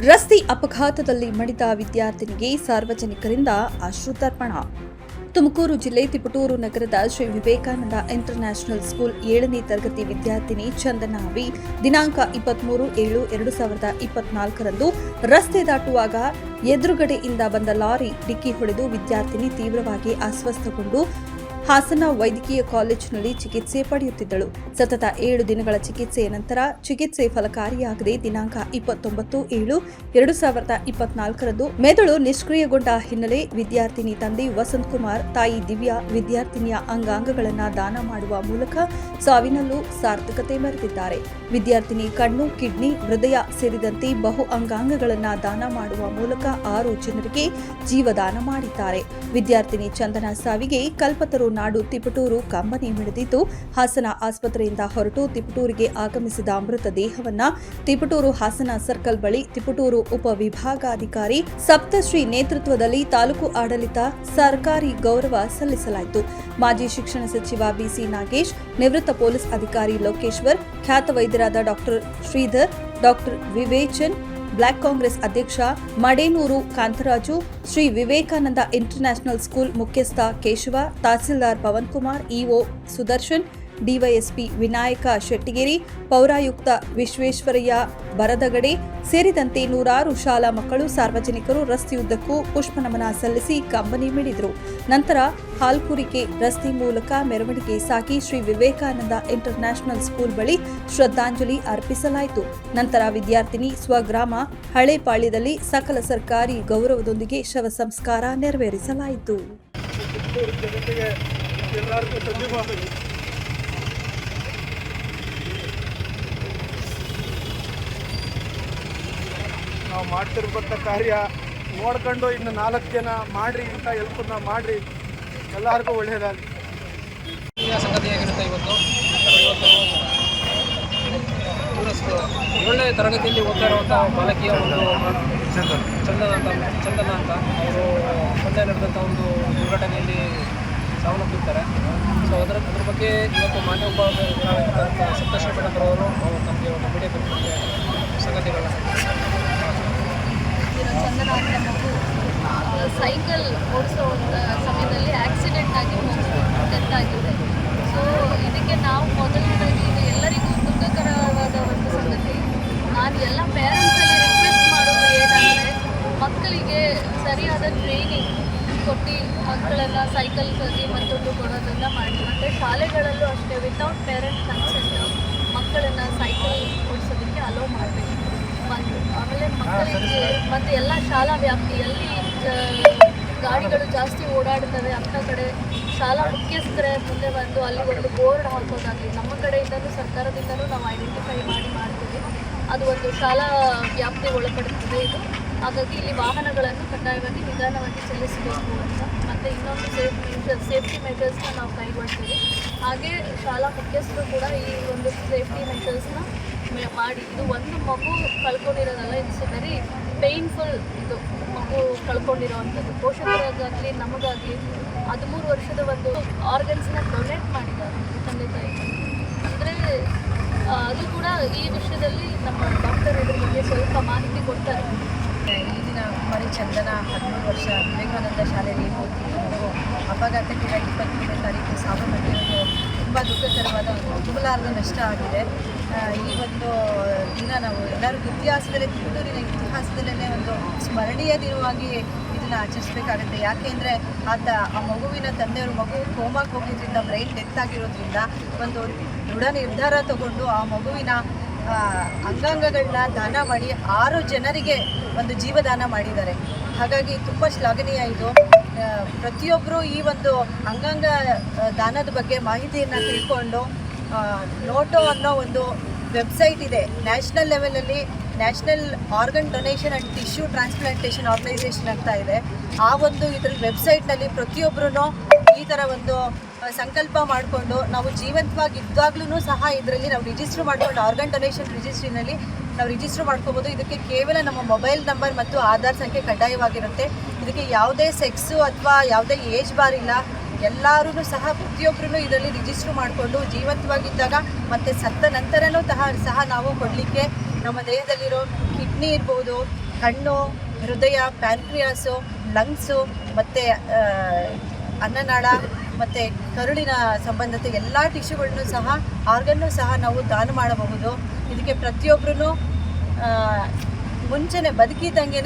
ರಸ್ತೆ ಅಪಘಾತದಲ್ಲಿ ಮಡಿದ ವಿದ್ಯಾರ್ಥಿನಿಗೆ ಸಾರ್ವಜನಿಕರಿಂದ ಅಶ್ರುತರ್ಪಣ ತುಮಕೂರು ಜಿಲ್ಲೆ ತಿಪಟೂರು ನಗರದ ಶ್ರೀ ವಿವೇಕಾನಂದ ಇಂಟರ್ನ್ಯಾಷನಲ್ ಸ್ಕೂಲ್ ಏಳನೇ ತರಗತಿ ವಿದ್ಯಾರ್ಥಿನಿ ಚಂದನಾ ವಿ ದಿನಾಂಕ ಇಪ್ಪತ್ಮೂರು ಏಳು ಎರಡು ಸಾವಿರದ ಇಪ್ಪತ್ನಾಲ್ಕರಂದು ರಸ್ತೆ ದಾಟುವಾಗ ಎದುರುಗಡೆಯಿಂದ ಬಂದ ಲಾರಿ ಡಿಕ್ಕಿ ಹೊಡೆದು ವಿದ್ಯಾರ್ಥಿನಿ ತೀವ್ರವಾಗಿ ಅಸ್ವಸ್ಥಗೊಂಡು ಹಾಸನ ವೈದ್ಯಕೀಯ ಕಾಲೇಜಿನಲ್ಲಿ ಚಿಕಿತ್ಸೆ ಪಡೆಯುತ್ತಿದ್ದಳು. ಸತತ ಏಳು ದಿನಗಳ ಚಿಕಿತ್ಸೆಯ ನಂತರ ಚಿಕಿತ್ಸೆ ಫಲಕಾರಿಯಾಗದೆ ದಿನಾಂಕ ಇಪ್ಪತ್ತೊಂಬತ್ತು ಏಳು ಎರಡು ಸಾವಿರದ ಇಪ್ಪತ್ನಾಲ್ಕರಂದು ಮೆದುಳು ನಿಷ್ಕ್ರಿಯಗೊಂಡ ಹಿನ್ನೆಲೆ ವಿದ್ಯಾರ್ಥಿನಿ ತಂದೆ ವಸಂತ್ ಕುಮಾರ್ ತಾಯಿ ದಿವ್ಯಾ ವಿದ್ಯಾರ್ಥಿನಿಯ ಅಂಗಾಂಗಗಳನ್ನು ದಾನ ಮಾಡುವ ಮೂಲಕ ಸಾವಿನಲ್ಲೂ ಸಾರ್ಥಕತೆ ಮೆರೆದಿದ್ದಾರೆ. ವಿದ್ಯಾರ್ಥಿನಿ ಕಣ್ಣು, ಕಿಡ್ನಿ, ಹೃದಯ ಸೇರಿದಂತೆ ಬಹು ಅಂಗಾಂಗಗಳನ್ನು ದಾನ ಮಾಡುವ ಮೂಲಕ ಆರು ಜನರಿಗೆ ಜೀವದಾನ ಮಾಡಿದ್ದಾರೆ. ವಿದ್ಯಾರ್ಥಿನಿ ಚಂದನ ಸಾವಿಗೆ ಕಲ್ಪತರು ನಾಡು ತಿಪಟೂರು ಕಂಬನಿ ಮಿಡಿದಿದ್ದು, ಹಾಸನ ಆಸ್ಪತ್ರೆಯಿಂದ ಹೊರಟು ತಿಪಟೂರಿಗೆ ಆಗಮಿಸಿದ ಮೃತ ದೇಹವನ್ನ ತಿಪಟೂರು ಹಾಸನ ಸರ್ಕಲ್ ಬಳಿ ತಿಪಟೂರು ಉಪವಿಭಾಗಾಧಿಕಾರಿ ಸಪ್ತಶ್ರೀ ನೇತೃತ್ವದಲ್ಲಿ ತಾಲೂಕು ಆಡಳಿತ ಸರ್ಕಾರಿ ಗೌರವ ಸಲ್ಲಿಸಲಾಯಿತು. ಮಾಜಿ ಶಿಕ್ಷಣ ಸಚಿವ ಬಿಸಿ ನಾಗೇಶ್, ನಿವೃತ್ತ ಪೊಲೀಸ್ ಅಧಿಕಾರಿ ಲೋಕೇಶ್ವರ್, ಖ್ಯಾತ ವೈದ್ಯರಾದ doctor Sridhar, doctor Vivechan block Congress ಅಧ್ಯಕ್ಷ ಮಡೇನೂರು ಕಾಂತರಾಜು, ಶ್ರೀ ವಿವೇಕಾನಂದ ಇಂಟರ್ನ್ಯಾಷನಲ್ ಸ್ಕೂಲ್ ಮುಖ್ಯಸ್ಥ ಕೇಶವ, ತಹಸೀಲ್ದಾರ್ ಪವನ್ ಕುಮಾರ್ ಇಒ ಸುದರ್ಶನ್ ಡಿವೈಎಸ್ಪಿ ವಿನಾಯಕ ಶೆಟ್ಟಿಗೇರಿ, ಪೌರಾಯುಕ್ತ ವಿಶ್ವೇಶ್ವರಯ್ಯ ಬರದಗಡೆ ಸೇರಿದಂತೆ ನೂರಾರು ಶಾಲಾ ಮಕ್ಕಳು ಸಾರ್ವಜನಿಕರು ರಸ್ತೆಯುದ್ದಕ್ಕೂ ಪುಷ್ಪನಮನ ಸಲ್ಲಿಸಿ ಕಂಬನಿ ಮಿಡಿದರು. ನಂತರ ಹಾಲ್ಕುರಿಕೆ ರಸ್ತೆ ಮೂಲಕ ಮೆರವಣಿಗೆ ಸಾಕಿ ಶ್ರೀ ವಿವೇಕಾನಂದ ಇಂಟರ್ನ್ಯಾಷನಲ್ ಸ್ಕೂಲ್ ಬಳಿ ಶ್ರದ್ಧಾಂಜಲಿ ಅರ್ಪಿಸಲಾಯಿತು. ನಂತರ ವಿದ್ಯಾರ್ಥಿನಿ ಸ್ವಗ್ರಾಮ ಹಳೇಪಾಳ್ಯದಲ್ಲಿ ಸಕಲ ಸರ್ಕಾರಿ ಗೌರವದೊಂದಿಗೆ ಶವ ಸಂಸ್ಕಾರ ನೆರವೇರಿಸಲಾಯಿತು. ನಾವು ಮಾಡ್ತಿರ್ಬಂಥ ಕಾರ್ಯ ನೋಡ್ಕೊಂಡು ಇನ್ನು ನಾಲ್ಕು ಜನ ಮಾಡ್ರಿ ಇಂಥ ಎಲ್ಪನ್ನ ಮಾಡ್ರಿ ಎಲ್ಲರಿಗೂ ಒಳ್ಳೆಯದಾಗಲಿ ಸಂಗತಿಯಾಗಿರುತ್ತೆ ಇವತ್ತು ಏಳನೇ ತರಗತಿಯಲ್ಲಿ ಓದ್ತಾ ಇರುವಂಥ ಬಾಲಕಿಯ ಒಂದು ಚಂದನ ಅಂತ ಚಂದನ ಅಂತ ಅವರು ಮೊನ್ನೆ ನಡೆದಂಥ ಒಂದು ದುರ್ಘಟನೆಯಲ್ಲಿ ಸಾವನ್ನಪ್ಪಿರ್ತಾರೆ ಸೊ ಅದರ ಅದ್ರ ಬಗ್ಗೆ ಇವತ್ತು ಮಾನ್ಯ ಉಪ ಸಪ್ತಶ್ರೀ ಮೇಡಮ್ ಅವರು ನಮಗೆ ಒಂದು ಮೀಡಿಯಾ ಬಗ್ಗೆ ಸಂಗತಿಗಳನ್ನ ಇರೋ ಚಂದನ ಅಂತ ಮಗು ಆ, ಸೈಕಲ್ ಓಡಿಸೋ ಸಮಯದಲ್ಲಿ ಆಕ್ಸಿಡೆಂಟ್ ಆಗಿ ಡೆತ್ ಆಗಿದೆ. ಸೊ ಇದಕ್ಕೆ ನಾವು ಮೊದಲನೇದಾಗಿ ಇದು ಎಲ್ಲರಿಗೂ ದುಃಖಕರವಾದ ಒಂದು ಸಂಗತಿ. ನಾನು ಎಲ್ಲ ಪೇರೆಂಟ್ಸಲ್ಲಿ ರಿಕ್ವೆಸ್ಟ್ ಮಾಡೋದು ಏನಂದರೆ, ಮಕ್ಕಳಿಗೆ ಸರಿಯಾದ ಟ್ರೈನಿಂಗ್ ಕೊಟ್ಟು ಮಕ್ಕಳೆಲ್ಲ ಸೈಕಲ್ಗಾಗಿ ಮತ್ತೊಂದು ಕೊಡೋದನ್ನು ಮಾಡಿ. ಮತ್ತು ಶಾಲೆಗಳಲ್ಲೂ ಅಷ್ಟೇ ವಿತೌಟ್ ಪೇರೆಂಟ್ ಕನ್ಸೆಂಟ್ ಮಕ್ಕಳನ್ನು ಸೈಕಲ್ ಓಡಿಸೋದಕ್ಕೆ ಅಲೋ ಮಾಡಬೇಕು. ಒಂದು ಆಮೇಲೆ ಮಕ್ಕಳಿಗೆ ಮತ್ತು ಎಲ್ಲ ಶಾಲಾ ವ್ಯಾಪ್ತಿಯಲ್ಲಿ ಗಾಡಿಗಳು ಜಾಸ್ತಿ ಓಡಾಡ್ತವೆ ಅಂತ ಕಡೆ. ಶಾಲಾ ಮುಖ್ಯಸ್ಥರೇ ಮುಂದೆ ಬಂದು ಅಲ್ಲಿ ಒಂದು ಬೋರ್ಡ್ ಹಾಕೋದಾಗಲಿ, ನಮ್ಮ ಕಡೆಯಿಂದಲೂ ಸರ್ಕಾರದಿಂದಲೂ ನಾವು ಐಡೆಂಟಿಫೈ ಮಾಡಿ ಮಾಡ್ತೀವಿ. ಅದು ಒಂದು ಶಾಲಾ ವ್ಯಾಪ್ತಿ ಒಳಪಡುತ್ತದೆ ಇದು. ಹಾಗಾಗಿ ಇಲ್ಲಿ ವಾಹನಗಳನ್ನು ಕಡ್ಡಾಯವಾಗಿ ನಿಧಾನವಾಗಿ ಚಲಿಸಬೇಕು ಅಂತ. ಮತ್ತು ಇನ್ನೊಂದು ಸೇಫ್ ಮೆಷರ್ ಸೇಫ್ಟಿ ಮೆಷರ್ಸ್ನ ನಾವು ಕೈಗೊಳ್ತೀವಿ. ಹಾಗೆ ಶಾಲಾ ಮುಖ್ಯಸ್ಥರು ಕೂಡ ಈ ಒಂದು ಸೇಫ್ಟಿ ಮೆಷರ್ಸ್ನ ಮಾಡಿ, ಇದು ಒಂದು ಮಗು ಕಳ್ಕೊಂಡಿರೋದಲ್ಲ ಇಟ್ಸ್ ವೆರಿ ಪೇಯ್ನ್ಫುಲ್ ಇದು, ಮಗು ಕಳ್ಕೊಂಡಿರೋವಂಥದ್ದು. ಪೋಷಕರಾಗಲಿ ನಮಗಾಗಲಿ ಹದಿಮೂರು ವರ್ಷದ ಒಂದು ಆರ್ಗನ್ಸ್ನ ಡೊನೇಟ್ ಮಾಡಿದ್ದಾರೆ ತಂದೆ ತಾಯಿ. ಅಂದರೆ ಅದು ಕೂಡ ಈ ವಿಷಯದಲ್ಲಿ ನಮ್ಮ ಡಾಕ್ಟರ್ ಇದ್ರ ಬಗ್ಗೆ ಸ್ವಲ್ಪ ಮಾಹಿತಿ ಕೊಡ್ತಾರೆ. ಈಗಿನ ಕುಮಾರಿ ಚಂದನ ಹದಿಮೂರು ವರ್ಷ ವಿವೇಕಾನಂದ ಶಾಲೆಯಲ್ಲಿ ಓದ್ತಿದ್ದು ಅಪಘಾತಕ್ಕೆ ಇಪ್ಪತ್ತ್ಮೂರನೇ ತಾರೀಕು ಸಾವನ್ನಪ್ಪಿರೋದು ತುಂಬ ದುಃಖಕರವಾದ ಒಂದು ತುಂಬಲಾರದ ನಷ್ಟ ಆಗಿದೆ. ಈ ಒಂದು ದಿನ ನಾವು ಎಲ್ಲರೂ ಇತಿಹಾಸದಲ್ಲೇ ತಿರುಡೂರಿನ ಇತಿಹಾಸದಲ್ಲೇ ಒಂದು ಸ್ಮರಣೀಯ ದಿನವಾಗಿ ಇದನ್ನು ಆಚರಿಸಬೇಕಾಗುತ್ತೆ. ಯಾಕೆಂದರೆ ಆತ ಆ ಮಗುವಿನ ತಂದೆಯವರು ಮಗು ಕೋಮಾಗಿ ಹೋಗಿದ್ರಿಂದ, ಬ್ರೈನ್ ಡೆತ್ ಆಗಿರೋದ್ರಿಂದ ಒಂದು ದೃಢ ನಿರ್ಧಾರ ತಗೊಂಡು ಆ ಮಗುವಿನ ಅಂಗಾಂಗಗಳನ್ನ ದಾನ ಮಾಡಿ ಆರು ಜನರಿಗೆ ಒಂದು ಜೀವದಾನ ಮಾಡಿದ್ದಾರೆ. ಹಾಗಾಗಿ ತುಂಬ ಶ್ಲಾಘನೀಯ ಇದು. ಪ್ರತಿಯೊಬ್ಬರು ಈ ಒಂದು ಅಂಗಾಂಗ ದಾನದ ಬಗ್ಗೆ ಮಾಹಿತಿಯನ್ನು ತಿಳ್ಕೊಂಡು ನೋಟೋ ಅನ್ನೋ ಒಂದು ವೆಬ್ಸೈಟ್ ಇದೆ. ನ್ಯಾಷನಲ್ ಲೆವೆಲಲ್ಲಿ national organ donation and tissue transplantation organisation ಅಂತ ಇದೆ. ಆ ಒಂದು ಇದ್ರ ವೆಬ್ಸೈಟ್ನಲ್ಲಿ ಪ್ರತಿಯೊಬ್ಬರೂ ಈ ಥರ ಒಂದು ಸಂಕಲ್ಪ ಮಾಡಿಕೊಂಡು, ನಾವು ಜೀವಂತವಾಗಿ ಇದ್ದಾಗ್ಲೂ ಸಹ ಇದರಲ್ಲಿ ನಾವು ರಿಜಿಸ್ಟರ್ ಮಾಡ್ಕೊಂಡು, ಆರ್ಗನ್ ಡೊನೇಷನ್ ರಿಜಿಸ್ಟ್ರಿನಲ್ಲಿ ನಾವು ರಿಜಿಸ್ಟರ್ ಮಾಡ್ಕೋಬೋದು. ಇದಕ್ಕೆ ಕೇವಲ ನಮ್ಮ ಮೊಬೈಲ್ ನಂಬರ್ ಮತ್ತು ಆಧಾರ್ ಸಂಖ್ಯೆ ಕಡ್ಡಾಯವಾಗಿರುತ್ತೆ. ಇದಕ್ಕೆ ಯಾವುದೇ ಸೆಕ್ಸು ಅಥವಾ ಯಾವುದೇ ಏಜ್ ಬಾರ್ ಇಲ್ಲ. ಎಲ್ಲರೂ ಸಹ ಪ್ರತಿಯೊಬ್ಬರೂ ಇದರಲ್ಲಿ ರಿಜಿಸ್ಟರ್ ಮಾಡಿಕೊಂಡು ಜೀವಂತವಾಗಿದ್ದಾಗ ಮತ್ತು ಸತ್ತ ನಂತರನೂ ಸಹ ಸಹ ನಾವು ಕೊಡಲಿಕ್ಕೆ ನಮ್ಮ ದೇಹದಲ್ಲಿರೋ ಕಿಡ್ನಿ ಇರ್ಬೋದು, ಕಣ್ಣು, ಹೃದಯ ಪ್ಯಾನ್ಕ್ರಿಯಾಸು ಲಂಗ್ಸು ಮತ್ತು ಅನ್ನನಾಳ ಮತ್ತು ಕರುಳಿನ ಸಂಬಂಧಿತ ಎಲ್ಲ ಟಿಶ್ಯೂಗಳನ್ನು ಸಹ ಆರ್ಗನ್ನು ಸಹ ನಾವು ದಾನ ಮಾಡಬಹುದು. ಇದಕ್ಕೆ ಪ್ರತಿಯೊಬ್ಬರೂ ಮುಂಚೆನೆ ಬದುಕಿದ್ದಂಗೆ